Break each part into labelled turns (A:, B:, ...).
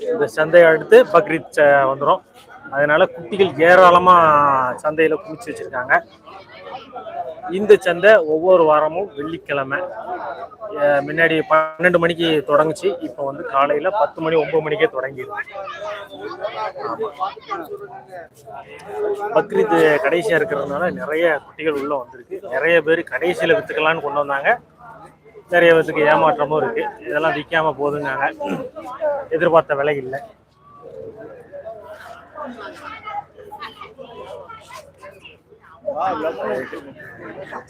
A: இந்த சந்தையை அடுத்து பக்ரீத் ச- அதனால குட்டிகள் ஏராளமாக சந்தையில் குமிச்சு வச்சிருக்காங்க. இந்த சந்தை ஒவ்வொரு வாரமும் வெள்ளிக்கிழமை முன்னாடி பன்னெண்டு மணிக்கு தொடங்குச்சு. இப்போ வந்து காலையில் பத்து மணி ஒம்பது மணிக்கே தொடங்கிடுது பக்ரீத் கடைசியாக இருக்கிறதுனால நிறைய குட்டிகள் உள்ளே வந்திருக்கு. நிறைய பேர் கடைசியில் விற்றுக்கலான்னு கொண்டு வந்தாங்க. நிறைய பேத்துக்கு ஏமாற்றமும் இருக்கு. இதெல்லாம் விற்காம போதுங்காங்க எதிர்பார்த்த விலை இல்லை.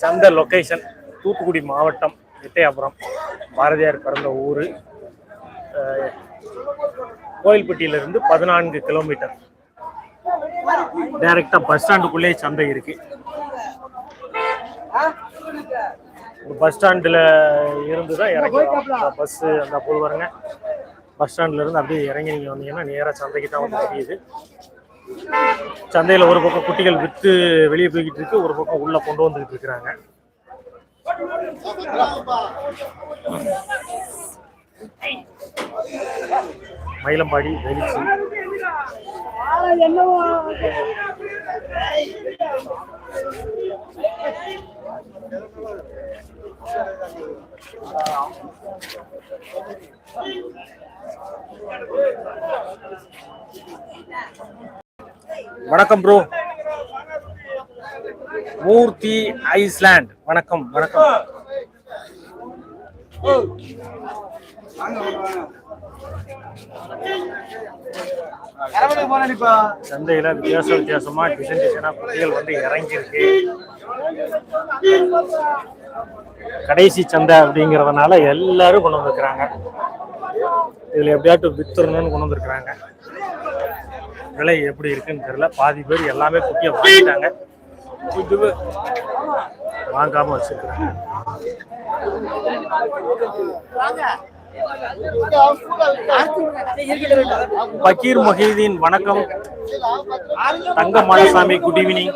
A: சந்தை லொக்கேஷன் தூத்துக்குடி மாவட்டம் எட்டயபுரம் பாரதியார் பிறந்த ஊர். கோயில்பட்டியிலிருந்து பதினான்கு கிலோமீட்டர் டைரக்டா பஸ் ஸ்டாண்டுக்குள்ளே சந்தை இருக்கு. பஸ் ஸ்டாண்டில் இருந்து தான் இறங்கி பஸ் அந்த போது பாருங்க பஸ் ஸ்டாண்ட்ல இருந்து அப்படியே இறங்கி நீங்க வந்தீங்கன்னா நேராக சந்தைக்கு தான் வந்து தெரியுது. சந்தையில் ஒரு பக்கம் குட்டிகள் விற்று வெளியே போய்கிட்டு இருக்கு ஒரு பக்கம் உள்ள கொண்டு வந்துகிட்டு இருக்கிறாங்க. மயிலம்பாடி வெளிச்சி வணக்கம் ப்ரோ மூர்த்தி ஐஸ்லாண்ட். வணக்கம் வணக்கம். சந்தையில வித்தியாச வித்தியாசமா டிசைன் டிசைனா குட்டிகள் வந்து இறங்கியிருக்கு. கடைசி சந்தை அப்படிங்கறதுனால எல்லாரும் கொண்டு வந்திருக்கிறாங்க. இதுல எப்படியாட்டும் வித்துறணும்னு கொண்டு வந்திருக்கிறாங்க. விலை எப்படி இருக்குன்னு தெரியல. பாதி பேர் எல்லாமே குட்டியை வாங்கிட்டாங்க. கொஞ்சம் வாங்காம வச்சிருக்கிறாங்க. பக்கீர் மொஹீதீன் வணக்கம். Thanga Madasamy good evening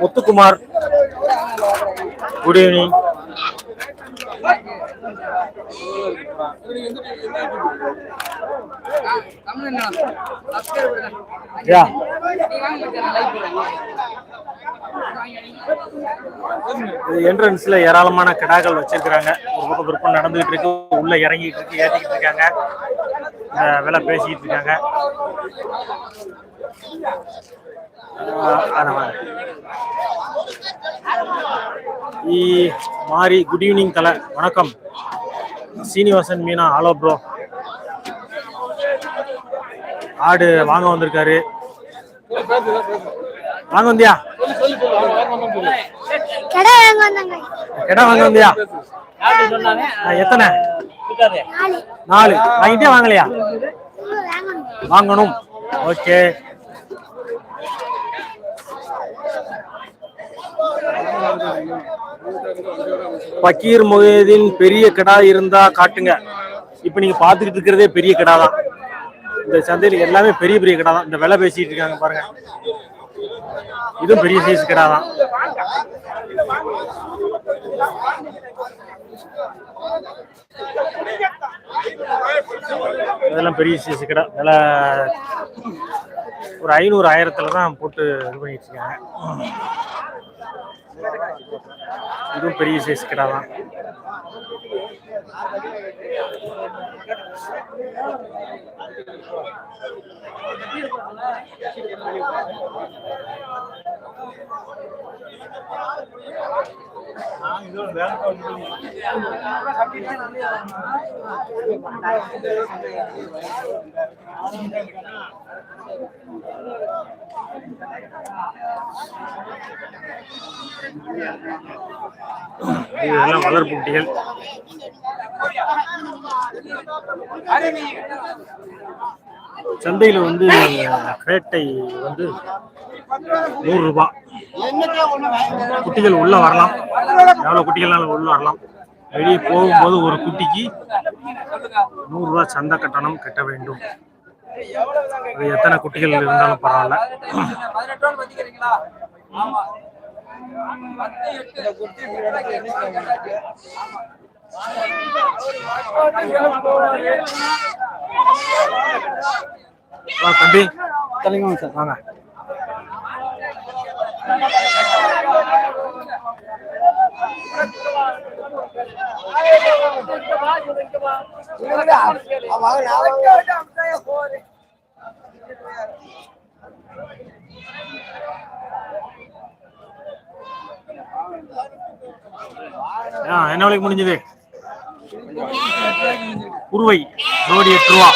A: Muthukumar good evening யா. என்ட்ரன்ஸ்ல ஏராளமான கிடாக்கள் வச்சிருக்கிறாங்க. ஒரு பக்கம் விற்பனை நடந்துகிட்டு இருக்கு. உள்ள இறங்கிட்டு இருக்கு ஏத்திக்கிட்டு இருக்காங்க. அஹ் விலை பேசிக்கிட்டு இருக்காங்க. ಈ மாரி குட் ஈவினிங் தலை. வணக்கம். சீனிவாசன் மீனா ஹலோ ப்ரோ ஆடு வாங்க வந்திருக்காரு. வாங்க வந்தியா?
B: கடை வாங்க வந்தாங்க.
A: கிடா வாங்க வந்தியா? எத்தனை?
B: நாலு.
A: வாங்கிட்டே வாங்கலையா?
B: வாங்கணும்.
A: ஓகே. பக்கீர் மொஹிதீன் பெரிய கடா இருந்தா காட்டுங்க. இப்போ நீங்க பாத்துக்கிட்டு இருக்கிறதே பெரிய கடா தான் இந்த சந்தையில் எல்லாமே பெரிய பெரிய கடா தான் இந்த விலை பேசிட்டு இருக்காங்க பாருங்க. இதுவும் பெரிய சைஸ் கடா தான் இதெல்லாம் பெரிய சைஸ் கடை. வில ஒரு ஐநூறு ஆயிரத்துல தான் போட்டு இது பண்ணிட்டு இருக்காங்க. இதுவும் பெரிய சைஸ் கடை தான் இதெல்லாம் வளர்ப்பு குட்டிகள். சந்தையில் வந்து கிரேட்டை வந்து நூறு ரூபாய் குட்டிகள் உள்ள வரலாம் எவ்வளவு குட்டிகள்னாலும் உள்ள வரலாம் வெளியே போகும்போது ஒரு குட்டிக்கு நூறு ரூபாய் சந்தை கட்டணம் கட்ட வேண்டும் அது எத்தனை குட்டிகள் இருந்தாலும் பரவாயில்ல
C: ஆமா
A: தம்பி. தலைங்க சார் வாங்க. என்ன வேலைக்கு முடிஞ்சது? குருவை ஜோடி எட்டு ரூபா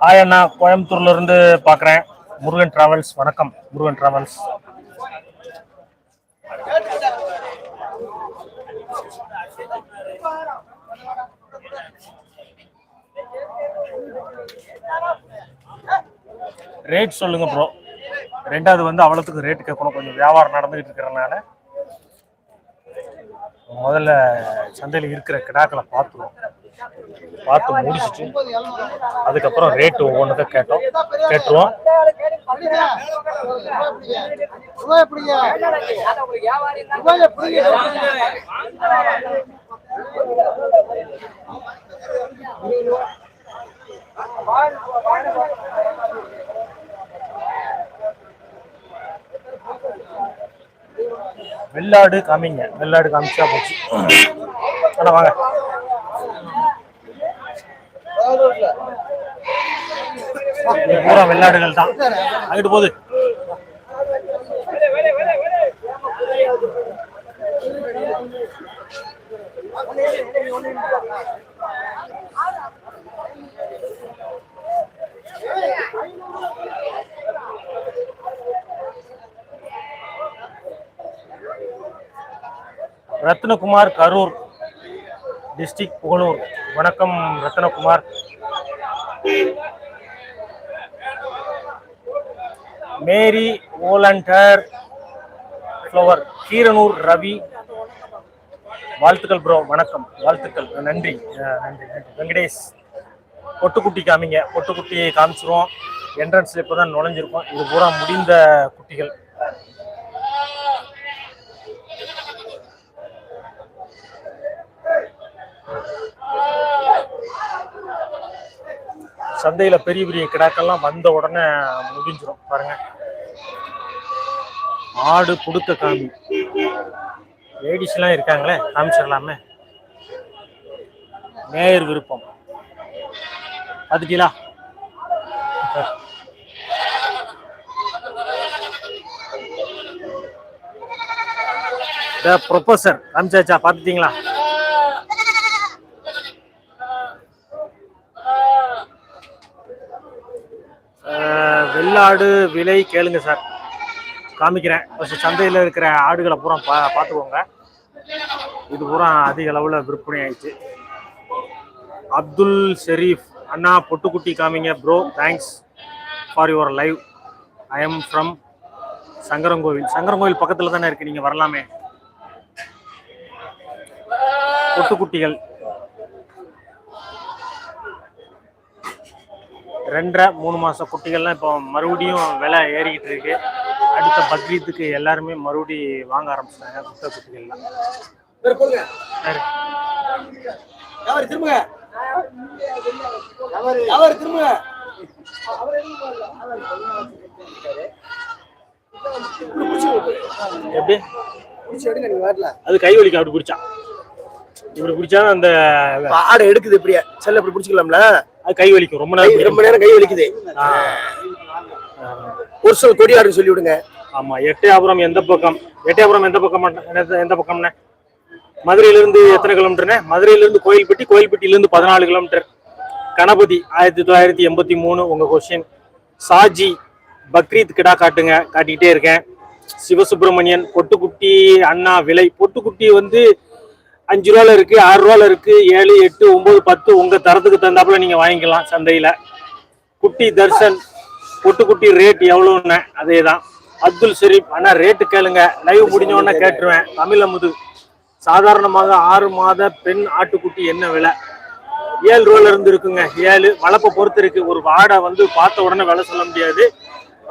A: ஹாய் அண்ணா கோயம்புத்தூர்ல இருந்து பாக்குறேன். முருகன் டிராவல்ஸ் வணக்கம். முருகன் டிராவல்ஸ் ரேட் சொல்லுங்க ப்ரோ ரெண்டாவது வந்து அவ்வளோத்துக்கு ரேட் கேட்கணும். கொஞ்சம் வியாபாரம் நடந்துகிட்டு இருக்கிறனால. முதல்ல சந்தையில் இருக்கிற கிடாக்களை பார்த்துருவோம். பார்த்து முடிச்சுட்டு அதுக்கப்புறம் ரேட்டு ஒவ்வொன்றுக்கும் கேட்டோம். கேட்டுருவோம். வெள்ளாடு காமிங்க. வெள்ளாடு காமிச்சா போச்சு. ஆனால் வாங்க. பூரா வெள்ளாடுகள் தான். அங்கிட்டு போகுது ரத்னகுமார் கரூர் டிஸ்ட்ரிக் புகழூர். வணக்கம் Rathnakumar. Mary oleander flower Keeranur Ravi. வாழ்த்துக்கள் ப்ரோ வணக்கம். வாழ்த்துக்கள். நன்றி. நன்றி நன்றி. வெங்கடேஷ் பொட்டுக்குட்டி காமிங்க. பொட்டுக்குட்டியை காமிச்சிருவோம். இப்போ தான் நுழைஞ்சிருக்கோம். இது பூரா முடிந்த குட்டிகள். சந்தையில பெரிய பெரிய கிடாக்கெல்லாம் வந்த உடனே முடிஞ்சிடும் பாருங்க. ஆடு கொடுத்த காமி. லேடிஸ் எல்லாம் இருக்காங்களே காமிச்சிடலாமே மேயர் விருப்பம். அதுக்கீழா த ப்ரொபோசர் காமிச்சாச்சா? பார்த்துட்டீங்களா ஆடு விலை கேளுங்க சார். காமிக்கிறேன். ஃபஸ்ட்டு சந்தையில் இருக்கிற ஆடுகளை பூரா பா பார்த்துக்கோங்க. இது பூரா அதிக அளவில் விற்பனை ஆயிடுச்சு. அப்துல் ஷெரீஃப் அண்ணா பொட்டுக்குட்டி காமிங்க bro thanks for your live I am from Sankarankovil Sankarankovil பக்கத்தில் தானே இருக்கு. நீங்கள் வரலாமே. பொட்டுக்குட்டிகள். ரெண்டரை மூணு மாச குட்டிகள்லாம் இப்போ மறுபடியும் விலை ஏறிக்கிட்டு இருக்கு. அடுத்த பக்ரீத்துக்கு எல்லாருமே மறுபடி வாங்க ஆரம்பிச்சிட்டாங்க குட்டை குட்டிகள்லாம். எப்படி? அது கை வலிக்கும் அப்படி பிடிச்சா இப்படி பிடிச்சா அந்த
C: ஆடை எடுக்குது இப்படியே. செல்ல இப்படி பிடிச்சிக்கலாம்ல
A: அது கை வலிக்கும். ரொம்ப நேரம்
C: ரொம்ப நேரம் கை வலிக்குது. ஒரு சொல் கொடியாடுன்னு சொல்லி விடுங்க
A: ஆமா எட்டயபுரம் எந்த பக்கம்? எட்டயபுரம் எந்த பக்கம்? எந்த- பக்கம்னே? மதுரையில இருந்து எத்தனை கிலோமீட்டர்னே? மதுரையில இருந்து கோயில்பட்டி கோயில்பட்டியில இருந்து பதினாலு கிலோமீட்டர். கணபதி ஆயிரத்தி தொள்ளாயிரத்தி எண்பத்தி மூணு உங்க கொஸ்டின் சாஜி பக்ரீத் கிடா காட்டுங்க காட்டிக்கிட்டே இருக்கேன். சிவசுப்பிரமணியன் பொட்டுக்குட்டி அண்ணா விலை. பொட்டுக்குட்டி வந்து அஞ்சு ரூபால இருக்கு ஆறு ரூபால இருக்கு ஏழு எட்டு ஒன்பது பத்து உங்க தரத்துக்கு தகுந்தாப்புல நீங்க வாங்கிக்கலாம் சந்தையில. குட்டி தர்ஷன் பொட்டுக்குட்டி ரேட் எவ்வளோன்னு அதே தான் அப்துல் ஷெரீப் ஆனா ரேட்டு கேளுங்க. லைவ் முடிஞ்ச உடனே கேட்டுருவேன். தமிழ் அமுது சாதாரணமாக ஆறு மாத பெண் ஆட்டுக்குட்டி என்ன விலை? ஏழு ரூபால இருந்து இருக்குங்க. ஏழு வளப்பை பொறுத்து இருக்கு. ஒரு வாடை வந்து பார்த்த உடனே விலை சொல்ல முடியாது.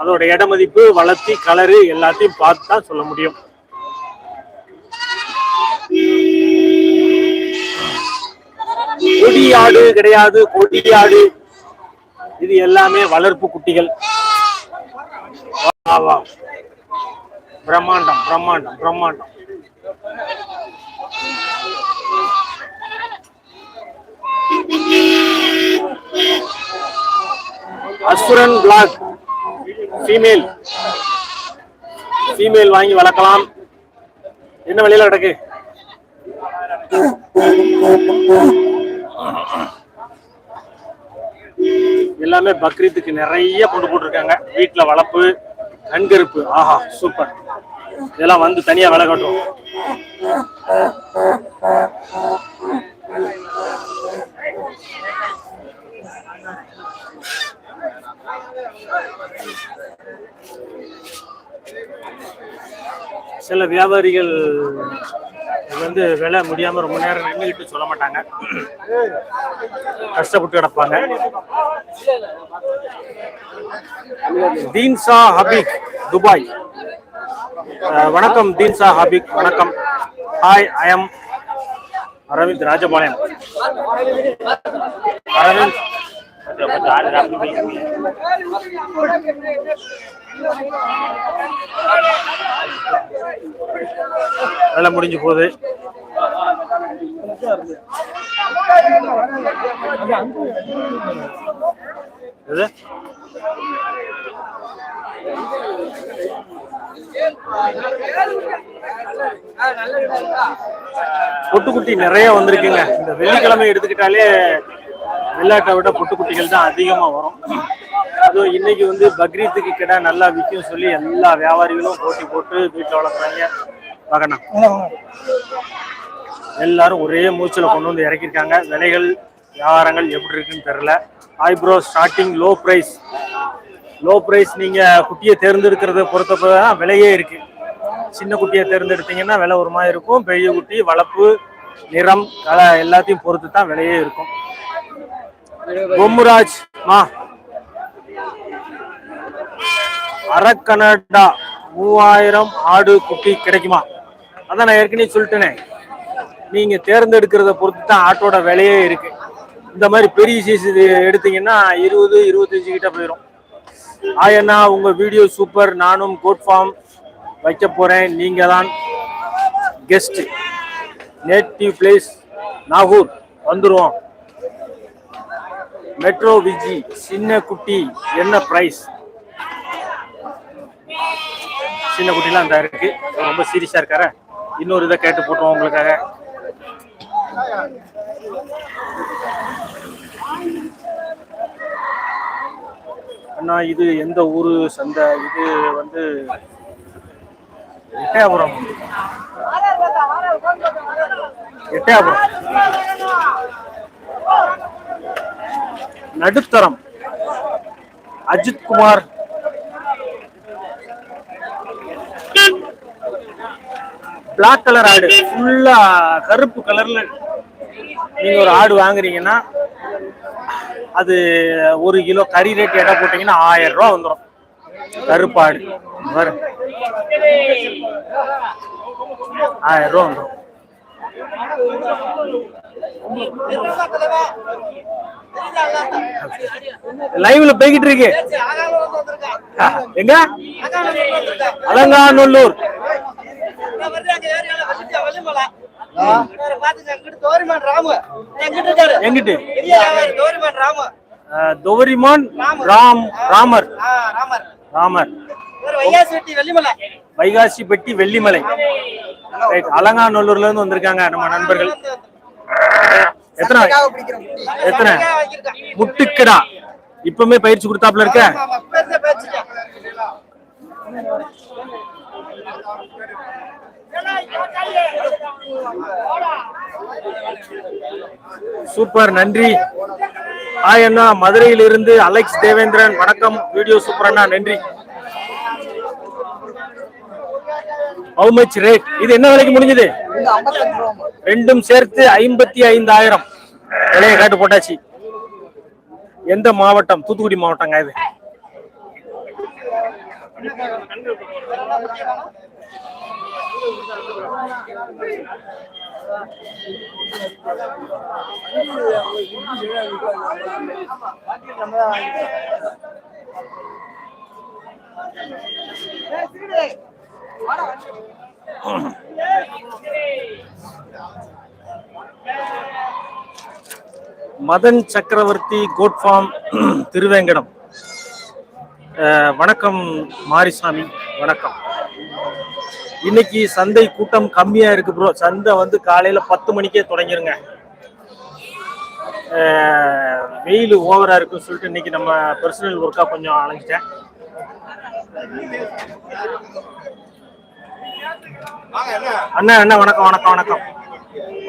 A: அதோட இட மதிப்பு வளர்த்தி கலரு எல்லாத்தையும் பார்த்து தான் சொல்ல முடியும். கொடியாடு ஆடு கிடையாது கொடியாடு. ஆடு இது எல்லாமே வளர்ப்பு குட்டிகள். வா, பிரம்மாண்டம் பிரம்மாண்டம் பிரம்மாண்டம். அசுரன் பிளாக் ஃபீமேல் ஃபீமேல் வாங்கி வளர்க்கலாம். என்ன விலையில கிடக்கு? எல்லாமே பக்ரீத்துக்கு நிறைய கொண்டு போட்டிருக்காங்க. வீட்டுல வளர்ப்பு கண்கருப்பு. ஆஹா சூப்பர். இதெல்லாம் வந்து தனியா விலை காட்டும் சில வியாபாரிகள் வந்து விலை முடியாமல் ரொம்ப நேரம் நின்றுக்கிட்டு சொல்ல மாட்டாங்க. கஷ்டப்பட்டு கிடப்பாங்க. தீன்சா ஹபீக் துபாய். வணக்கம் தீன்சா ஹபீக் வணக்கம். Hi I am Aravind Rajapalayam. Aravind. வேலை முடிஞ்சு போகுது. எது? பொட்டுக்குட்டி நிறைய வந்திருக்குங்க. இந்த வெள்ளிக்கிழமை எடுத்துக்கிட்டாலே வெள்ளாட்டை விட பொட்டுக்குட்டிகள் தான் அதிகமாக வரும். அதுவும் இன்னைக்கு வந்து பக்ரீத்துக்கு கிட்ட நல்லா விற்கும் சொல்லி எல்லா வியாபாரிகளும் போட்டி போட்டு வீட்டில் வளர்க்குறாங்க. மகனா. எல்லாரும் ஒரே மூச்சில் கொண்டு வந்து இறக்கியிருக்காங்க. விலைகள் வியாபாரங்கள் எப்படி இருக்குன்னு தெரியல. Eyebrow starting low price low price நீங்கள் குட்டியை தேர்ந்தெடுக்கிறத பொறுத்த தான் விலையே இருக்குது சின்ன குட்டியை தேர்ந்தெடுத்தீங்கன்னா விலை ஒரு மாதிரி இருக்கும். பெரிய குட்டி வளர்ப்பு நிறம் கலை எல்லாத்தையும் பொறுத்து தான் விலையே இருக்கும். பொம்முராஜ் மா. அரக்கனடா மூவாயிரம் ஆடு குட்டி கிடைக்குமா? அதான் நான் ஏற்கனவே சொல்லிட்டேனே. நீங்க தேர்ந்தெடுக்கிறத பொறுத்து தான் ஆட்டோட விலையே இருக்கு. இந்த மாதிரி பெரிய சைஸ் இது எடுத்தீங்கன்னா இருபது இருபத்தஞ்சு கிட்ட போயிடும் ஆயண்ணா உங்க வீடியோ சூப்பர் நானும் கோட் ஃபார்ம் வைக்க போறேன். நீங்க தான் கெஸ்ட் நேட்டிவ் பிளேஸ் நாகூர். வந்துருவோம். மெட்ரோ விஜி சின்ன குட்டி என்ன பிரைஸ் சின்ன குட்டிலாம் அந்த இருக்கு. ரொம்ப சீரியஸா இருக்காரு. இன்னொரு இதை கேட்டு போட்டுருவோம் உங்களுக்காக. அண்ணா இது எந்த ஊரு சந்தை? இது வந்து எட்டயபுரம். எட்டயபுரம். நடுத்தரம். அஜித் குமார். பிளாக் கலர் ஆடு. ஃபுல்லா கருப்பு கலர்ல நீங்க ஒரு ஆடு வாங்குறீங்கன்னா அது ஒரு கிலோ கறி ரேட் எடை போட்டீங்கன்னா ஆயிரம் ரூபா வந்துடும் கருப்பாடு வரும் ஆயிரம் ரூபா வந்துடும் லைவ்ல போய்கிட்டு இருக்கு. எங்க? அலங்காநல்லூர். எங்கிட்டு? தொவரிமான் ராம் ராமர். ராமர். வைகாசி பெட்டி வெள்ளிமலை. அலங்காநல்லூர்ல இருந்து வந்திருக்காங்க நம்ம நண்பர்கள். எத்தனை? எத்தனை? முட்டுக்கடா. இப்பவுமே பயிற்சி கொடுத்தாப்புல இருக்க? சூப்பர் நன்றி. ஹாய் அண்ணா மதுரையிலிருந்து அலெக்ஸ் தேவேந்திரன் வணக்கம். வீடியோ சூப்பர் அண்ணா நன்றி. ஹவு மச் ரேட் இது என்ன விலைக்கு முடிஞ்சது? ரெண்டும் சேர்த்து ஐம்பத்தி ஐந்தாயிரம். விலையை காட்டு போட்டாச்சு. எந்த மாவட்டம்? தூத்துக்குடி மாவட்டங்க இது. மதன் சக்கரவர்த்தி கோட் ஃபார்ம் திருவேங்கடம். வணக்கம் மாரிசாமி வணக்கம். இன்னைக்கு சந்தை கூட்டம் கம்மியா இருக்கு ப்ரோ சந்தை வந்து காலையில பத்து மணிக்கே தொடங்கிருங்க. வெயில் ஓவரா இருக்குன்னு சொல்லிட்டு இன்னைக்கு நம்ம பர்சனல் ஒர்க்கா கொஞ்சம் அலைஞ்சிட்டேன். அண்ணா அண்ணா வணக்கம் வணக்கம் வணக்கம்.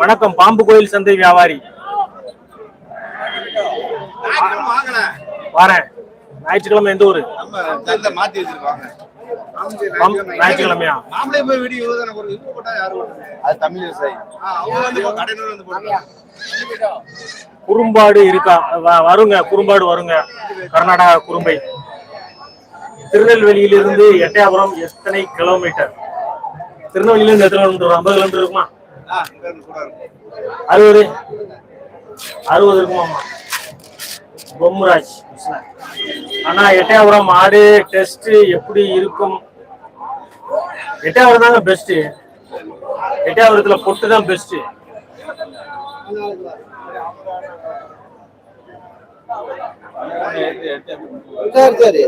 A: வணக்கம். பாம்பு கோயில் சந்தை வியாபாரி. வரேன். ஞாயிற்றுக்கிழமை எந்த ஊரு?
D: மாத்தி வச்சிருக்காங்க
A: ஞாயிற்றுக்கிழமையா?
D: நாமளே போய் வீடியோ தானே போடுறது இது போட்டா யாரு போடுறது? அது தமிழ் விவசாயி. அவங்க வந்து இப்போ கடையில வந்து போடுறாங்க.
A: குறும்பாடு இருக்கா? வருங்க குறும்பாடு வருங்க. கர்நாடகா குறும்பை. திருநெல்வேலியிலிருந்து எட்டயபுரம் எத்தனை கிலோமீட்டர்? திருநெல்வேலியிலிருந்து எத்தனை கிலோமீட்டர்? ஐம்பது கிலோமீட்டர் இருக்கும். அறுபது. அறுபது இருக்குமாமா பொம்ராஜ். ஆனா எட்டயபுரம் ஆடு டெஸ்ட் எப்படி இருக்கும்? எட்டயபுரம் தாங்க பெஸ்ட் எட்டயபுரத்துல பொட்டு தான் பெஸ்ட்
C: சரி சரி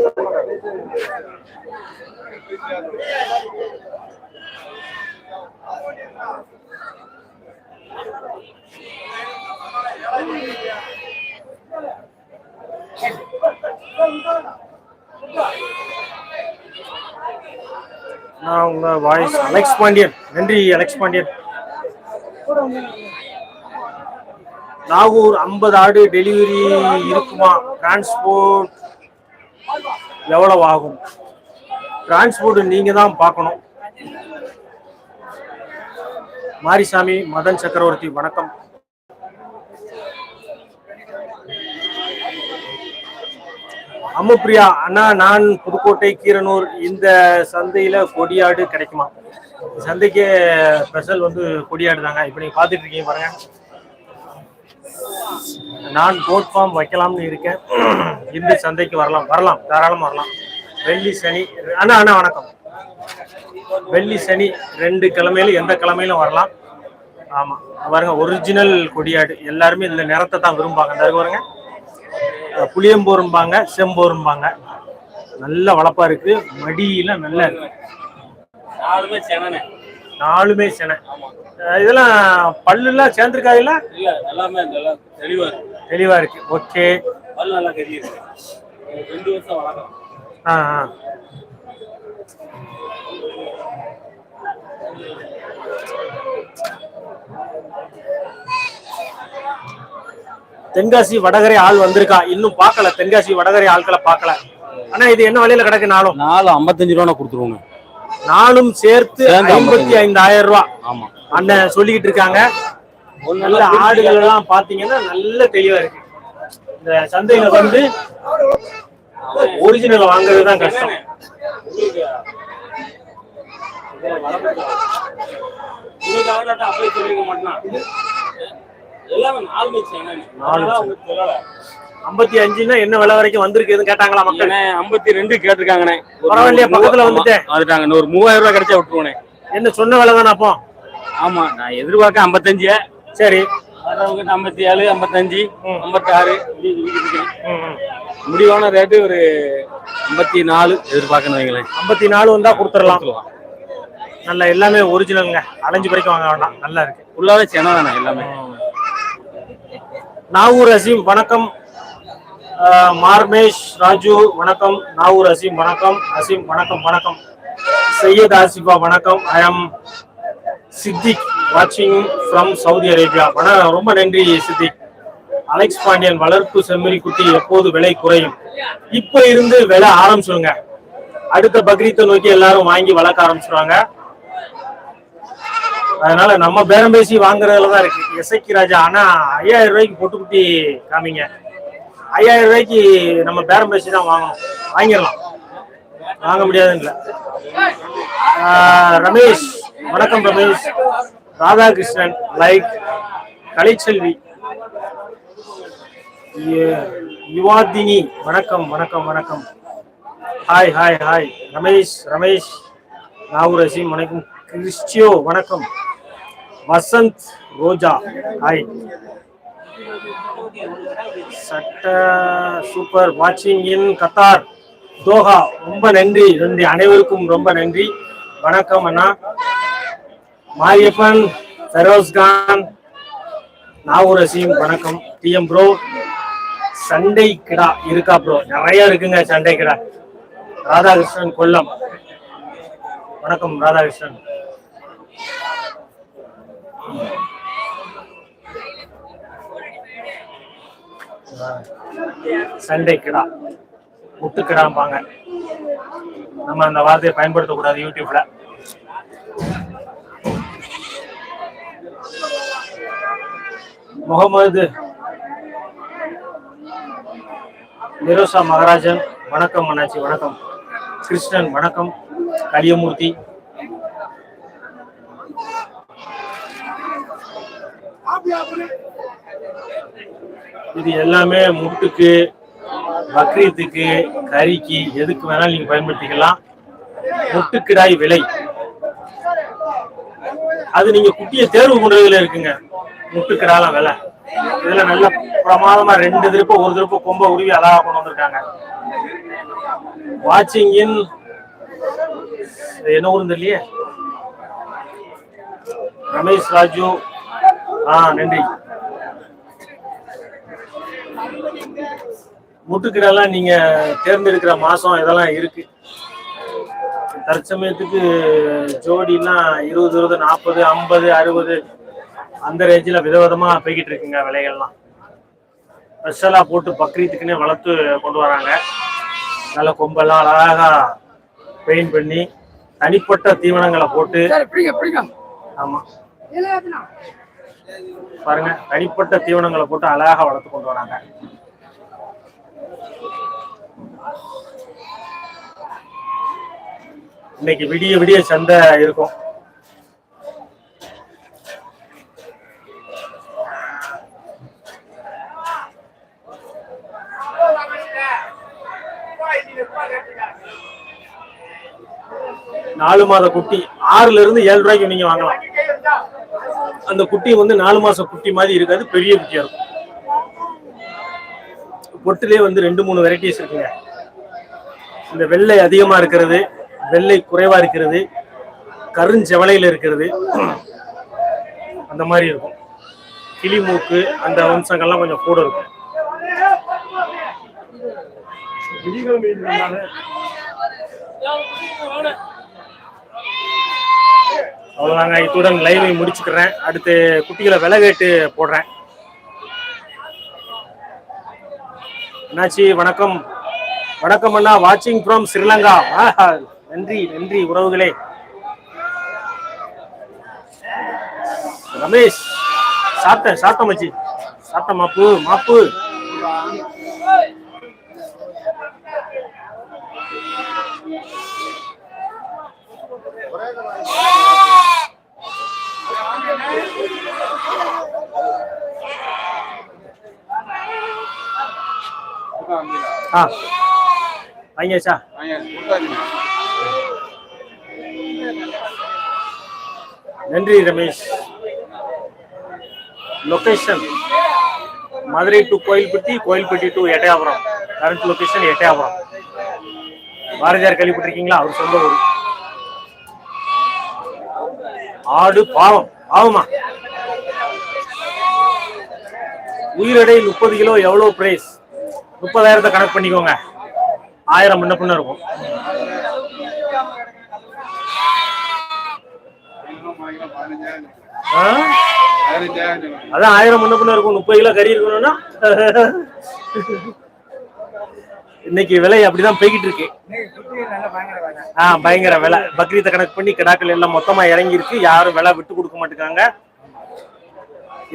A: நான் உங்க வாய்ஸ் அலெக்ஸ் பாண்டியன். நன்றி அலெக்ஸ் பாண்டியன். நாகூர் ஐம்பது ஆடு டெலிவரி இருக்குமா? டிரான்ஸ்போர்ட் எவ்வளவு ஆகும்? டிரான்ஸ்போர்ட் நீங்க தான் பார்க்கணும். மாரிசாமி மதன் சக்கரவர்த்தி வணக்கம். அம்மப்பிரியா அண்ணா நான் புதுக்கோட்டை கீரனூர் இந்த சந்தையில கொடியாடு கிடைக்குமா? சந்தைக்கு ஸ்பெஷல் வந்து கொடியாடு தாங்க இப்போ நீங்க பார்த்துட்டு இருக்கீங்க பாருங்க. நான் கோட் ஃபார்ம் வைக்கலாம்னு இருக்கேன். இந்த சந்தைக்கு வரலாம். வரலாம். தாராளம் வரலாம். வெள்ளி சனி அண்ணா அண்ணா வணக்கம். வெள்ளி சனி ரெண்டு கிழமையிலும் எந்த கிழமையிலும் வரலாம். ஆமா. பாருங்க ஒரிஜினல் கொடியாடு. எல்லாருமே இந்த நிறத்தை தான் விரும்பாங்க பாருங்க. புளியம்போரும்பாங்க செம்போரும்பாங்க. நல்ல வளப்பா இருக்கு. மடியில நல்ல இருக்கு.
E: நாலுமே செனனே.
A: நாலுமே செனை. இதெல்லாம் பல்லுலாம் சேர்ந்துருக்காதுல்ல
E: இல்ல? எல்லாமே தெளிவா இருக்கு.
A: தெளிவா இருக்கு. ஓகே.
E: பல் நல்லா ஒரு ரெண்டு வருஷம் வளர்க்கலாம்
A: ஆ ஆ. தென்காசி வடகரை ஆள் வந்திருக்கா? இன்னும் பார்க்கல. தென்காசி வடகரை ஆட்களை பார்க்கல. ஆனா இது என்ன விலையில கிடக்கு? நாளும்
E: நாலு ஐம்பத்தஞ்சு ரூபா கொடுத்துருவோங்க.
A: நானும் சேர்த்து ஐம்பத்தி ஐந்தாயிரம் ரூபாய்
E: ஆமா.
A: அண்ணன் சொல்லிக்கிட்டு இருக்காங்க. நல்ல ஆடுகள் எல்லாம் பாத்தீங்கன்னா நல்ல தெளிவா இருக்கு. இந்த சந்தையில வந்து ஒரிஜினல் வாங்குறது தான் கஷ்டம்.
E: அப்படியே சொல்லிக்க மாட்டான் எல்லாமே நாலுமே செனனே
A: நாலு
E: நாலு உங்களுக்கு சொல்லல
A: ஐம்பத்தி அஞ்சுன்னா என்ன விலை வரைக்கும் வந்திருக்குன்னு கேட்டாங்களா மக்கள்?
E: ஐம்பத்தி ரெண்டு கேட்டிருக்காங்கண்ணே.
A: பரவாயில்லையே, பக்கத்துல வந்துட்டேன்.
E: வந்துட்டாங்க. ஒரு மூவாயிரம் ரூபாய் கிடைச்சா விட்டுருவோனே
A: என்ன சொன்ன விலை தானே அப்போ?
E: ஆமா நான் எதிர்பார்க்க ஐம்பத்தஞ்சு.
A: சரி.
E: வர்றவங்க ஐம்பத்தி ஏழு ஐம்பத்தஞ்சு
A: ம்.
E: ஐம்பத்தி ஆறு இப்படி சொல்லிக்கிட்டு இருக்கேன்
A: ம், ம்.
E: முடிவான ரேட்டு ஒரு ஐம்பத்தி நாலு எதிர்பார்க்கணும் வைங்களேன்.
A: ஐம்பத்தி நாலு வந்தா கொடுத்துடலாம். நல்ல எல்லாமே ஒரிஜினலுங்க அலைஞ்சு வரைக்கும் வாங்க வேண்டாம். நல்லா இருக்கு.
E: ஃபுல்லாவே சென தானே எல்லாமே.
A: நாகூர் அசீம் வணக்கம். மார்மேஷ் ராஜு வணக்கம். நாகூர் அசீம் வணக்கம். அசீம் வணக்கம் வணக்கம். சையத் ஆசிஃபா வணக்கம். ஐ எம் சித்திக் வாட்சிங் ஃப்ரம் சவுதி அரேபியா வண ரொம்ப நன்றி சித்திக் அலெக்ஸ் பாண்டியன் வளர்ப்பு செம்மறி குட்டி எப்போது விலை குறையும்? இப்ப இருந்து விலை ஆரம்பிச்சிருங்க. அடுத்த பக்ரீத்தை நோக்கி எல்லாரும் வாங்கி வளர்க்க ஆரம்பிச்சிருவாங்க. அதனால நம்ம பேரம் பேசி வாங்குறதுல தான் இருக்கு. எஸ்ஐக்கு ராஜா ஆனா ஐயாயிரம் ரூபாய்க்கு பொட்டுக்குட்டி காமிங்க. ஐயாயிரம் ரூபாய்க்கு நம்ம பேரம் பேசி தான் வாங்கணும். வாங்கிடலாம். வாங்க முடியாதுன்னு ரமேஷ் வணக்கம் ரமேஷ். ராதாகிருஷ்ணன் லைக் கலைச்செல்வி. யுவாதினி வணக்கம் வணக்கம் வணக்கம். Hi hi hi. Ramesh Ramesh Nagore Aseem வணக்கம். கிறிஸ்டியோ வணக்கம். வசந்த் ரோஜா ஹாய் சட்ட சூப்பர் வாட்சிங் இன் கத்தார் தோஹா ரொம்ப நன்றி. நன்றி அனைவருக்கும் ரொம்ப நன்றி. வணக்கம் அண்ணா. மாரியப்பன் ஃபெரோஸ்கான் நாகூர் அசீம் வணக்கம். டிஎம் ப்ரோ சண்டை கிடா இருக்கா ப்ரோ நிறைய இருக்குங்க சண்டை கிடா. ராதாகிருஷ்ணன் கொல்லம். வணக்கம் ராதாகிருஷ்ணன். சண்டை கிடா முட்டு கிடாம்பாங்க நம்ம அந்த வார்த்தையை பயன்படுத்தக்கூடாது யூடியூப்ல. முகமது நிரோசா மகராஜன் வணக்கம் அண்ணாச்சி வணக்கம். கிருஷ்ணன் வணக்கம். கலியமூர்த்தி இது எல்லாமே முட்டுக்கு பக்ரீத்துக்கு கறிக்கு எதுக்கு வேணாலும் நீங்க பயன்படுத்திக்கலாம். முட்டுக்கிடாய் விலை. அது நீங்க குட்டியை தேர்வு பண்றதுல இருக்குங்க. முட்டுக்கிடாலாம் விலை. இதுல நல்ல பிரமாதமா ரெண்டு திருப்ப ஒரு திருப்ப கொம்ப உருவி அழகா கொண்டு வந்திருக்காங்க. வாட்சிங் இன் என்ன ஊரும் தெரியலையே? ரமேஷ் ராஜு ஆ நன்றி. முட்டுக்கிடெல்லாம் நீங்க தேர்ந்தெடுக்கிற மாசம் இதெல்லாம் இருக்கு. தற்சமயத்துக்கு ஜோடினா இருபது இருபது நாற்பது ஐம்பது அறுபது அந்த ரேஞ்சில் விதவிதமா போய்கிட்டு இருக்குங்க விலைகள்லாம். ஸ்பெஷலா போட்டு பக்ரீத்துக்குன்னே வளர்த்து கொண்டு வராங்க. நல்ல கொம்பெல்லாம் அழகா பெயிண்ட் பண்ணி தனிப்பட்ட தீவனங்களை போட்டு ஆமா. பாருங்க தனிப்பட்ட தீவனங்களை போட்டு அழகா வளர்த்து கொண்டு வராங்க. இன்னைக்கு விடிய விடிய சந்தை இருக்கும். நாலு மாத குட்டி ஆறுல இருந்து ஏழு ரூபாய்க்கு நீங்க வாங்கலாம். அந்த குட்டி வந்து நாலு மாசம் குட்டி மாதிரி இருக்காது பெரிய குட்டியா இருக்கும். பொட்டிலே வந்து ரெண்டு மூணு வெரைட்டிஸ் இருக்குங்க. இந்த வெள்ளை அதிகமா இருக்கிறது வெள்ளை குறைவா இருக்கிறது கருஞ்செவலையில இருக்கிறது அந்த மாதிரி இருக்கும். கிளி மூக்கு அந்த வம்சங்கள்லாம் கொஞ்சம் கூட இருக்கும். மீன் அவ்வளோதாங்க இத்துடன் லைவை முடிச்சுக்கிறேன். அடுத்து குட்டிகளை விலகேட்டு போடுறேன். என்னாச்சு? வணக்கம். வணக்கம் அண்ணா. வாட்சிங் ஃப்ரம் ஸ்ரீலங்கா. நன்றி நன்றி உறவுகளே. ரமேஷ் சாப்பிட்டேன் சாப்பிட்டேன் மச்சி. சாப்பிட்டேன் மாப்பு மாப்பு. ஆ. வாங்கியாச்சா நன்றி Ramesh. Location Madurai to Kovilpatti Kovilpatti to Ettayapuram. Current location Ettayapuram. Bharathiyar கேள்விப்பட்டிருக்கீங்களா? அவர் சொந்த ஊர். ஆடு பாவம். பாவமா? உயிரெடை முப்பது கிலோ எவ்வளவு பிரைஸ் முப்பதாயிரத்தை கணக்கு பண்ணிக்கோங்க. ஆயிரம் முன்ன பின்ன இருக்கும். அதான் ஆயிரம் முன்ன பின்ன இருக்கும். முப்பது கிலோ கறி இருக்கணும்னா? இன்னைக்கு விலை அப்படிதான் போய்கிட்டு இருக்கு. ஆ பயங்கர விலை. பக்ரீத்தை கணக்கு பண்ணி கிடாக்கள் எல்லாம் மொத்தமா இறங்கி இருக்கு யாரும் விலை விட்டு கொடுக்க மாட்டேங்காங்க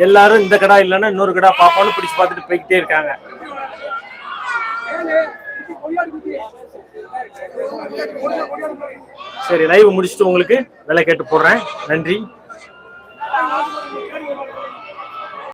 A: எல்லாரும் இந்த கடா இல்லைன்னா இன்னொரு கடா பாப்பான்னு பிடிச்சு பார்த்துட்டு போய்கிட்டே இருக்காங்க. சரி லைவ் முடிச்சுட்டு உங்களுக்கு விலை கேட்டு போடுறேன் நன்றி